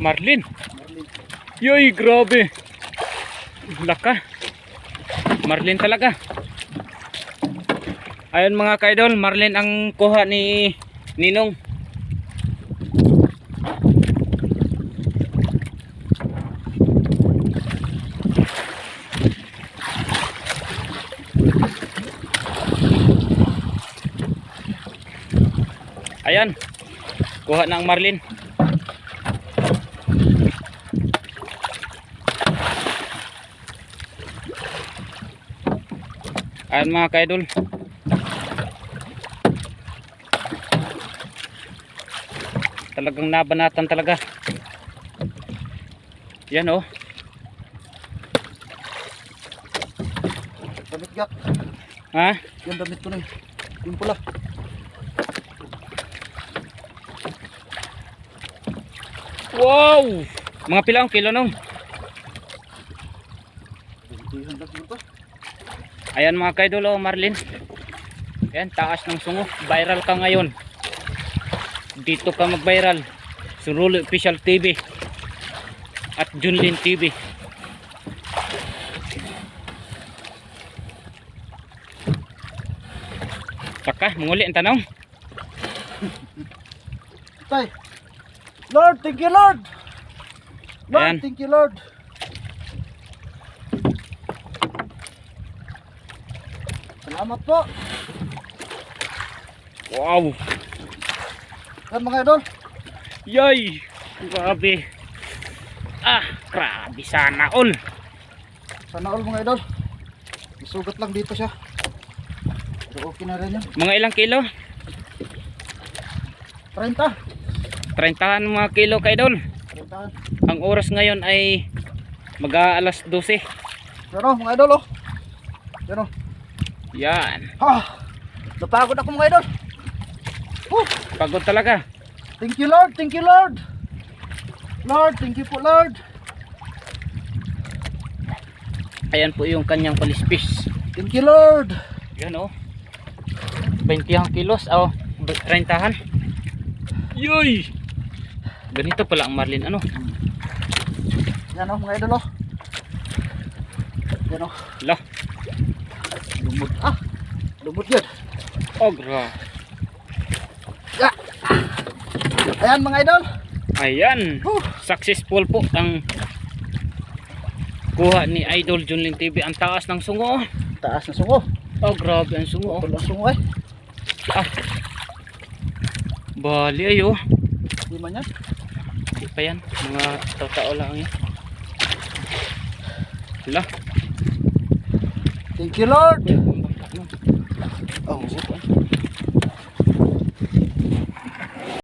Marlin. Marlin. Yoy, grabe. Laka. Marlin talaga. Ayun mga kaidol, Marlin ang kuha ni Ninong. Ayan. Kuha ang Marlin. Ayan mga kaidol. Talagang nabanatan talaga. Yan oh. Damit yak. Ha? Yan damit ko na eh. Yung pula. Wow! Mga pilang kilo nung. Hindi handag mo to. Ayan mga kaidol oh, Marlin. Ayan, taas ng sungo. Viral ka ngayon. Dito ka mag-viral. Surulo Official TV. At Junlin TV. Saka, manguli ang tanong. Tay. Lord, thank you Lord. Lord, Ayan. thank you Lord. Salamat po. Wow! Yan mga idol. Yay! Grabe! Ah, grabe sana all. Sana all mga idol. Isugat lang dito siya. Pero okay na rin yan. Mga ilang kilo? 30. 30 mga kilo kaidol. 30. Ang oras ngayon ay mag-aalas 12. Yan o mga idol oh. Yan o. Yan. Ah, napagod ako mga idol. Woo. Pagod talaga. Thank you Lord, thank you Lord. Lord, thank you po Lord. Ayan po yung kanyang police fish. Thank you Lord. Yan oh. 20 ang kilos. Oh, 30 han. Yoy! Ganito pala ang marlin. Ano? Yan o mga idol oh. Yan o. La. Lumot. Ah, lumot yan. Oh, gra. Ya. Ayan mga idol. Ayan. Huh. Successful po ang kuha ni Idol Junlin TV. Ang taas ng sungo. Taas na sungo. Oh, grabe ang sungo. Wala sungo eh. Ah. Bali ayo. Di man yan. Hindi pa yan. Mga tao lang yan. Hala. Thank you Lord. Oh, Busog, ah.